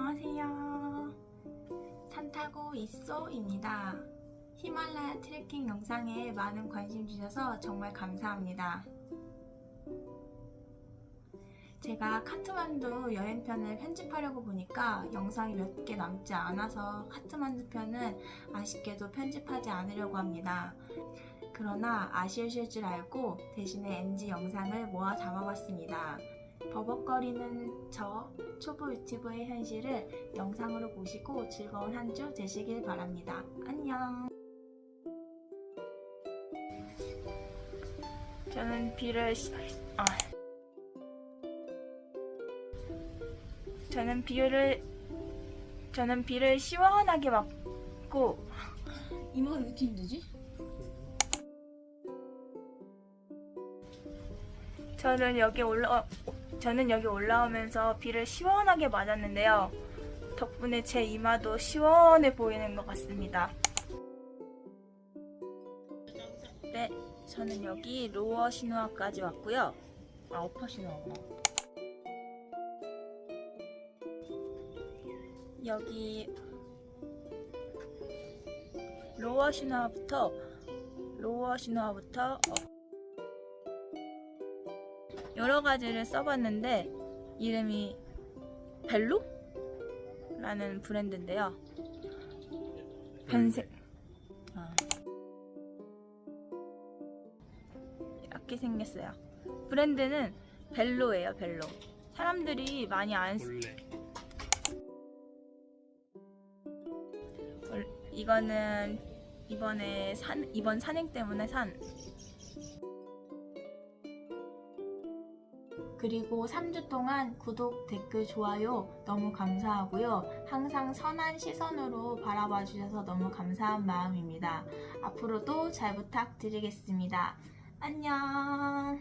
안녕하세요. 산타고 있소입니다. 히말라야 트레킹 영상에 많은 관심 주셔서 정말 감사합니다. 제가 카트만두 여행편을 편집하려고 보니까 영상이 몇 개 남지 않아서 카트만두 편은 아쉽게도 편집하지 않으려고 합니다. 그러나 아쉬우실 줄 알고 대신에 NG 영상을 모아 담아봤습니다. 버벅거리는 저 초보 유튜버의 현실을 영상으로 보시고 즐거운 한 주 되시길 바랍니다. 안녕. 저는 비를 시... 아. 저는 비를 저는 비를 시원하게 맞고 이모가 왜 이렇게 힘들지? 저는 여기 올라 저는 여기 올라오면서 비를 시원하게 맞았는데요. 덕분에 제 이마도 시원해 보이는 것 같습니다. 네, 저는 여기 로어 신호학까지 왔고요. 아, 어퍼 신호하구나. 여기 로어 신호부터 로어 신호부터 어, 여러 가지를 써봤는데 이름이 벨로? 라는 브랜드인데요. 변색. 아. 이렇게 생겼어요. 브랜드는 벨로예요, 벨로. 사람들이 많이 안 쓰. 이거는 이번에 산 이번 산행 때문에 산. 그리고 3주 동안 구독, 댓글, 좋아요 너무 감사하고요. 항상 선한 시선으로 바라봐 주셔서 너무 감사한 마음입니다. 앞으로도 잘 부탁드리겠습니다. 안녕.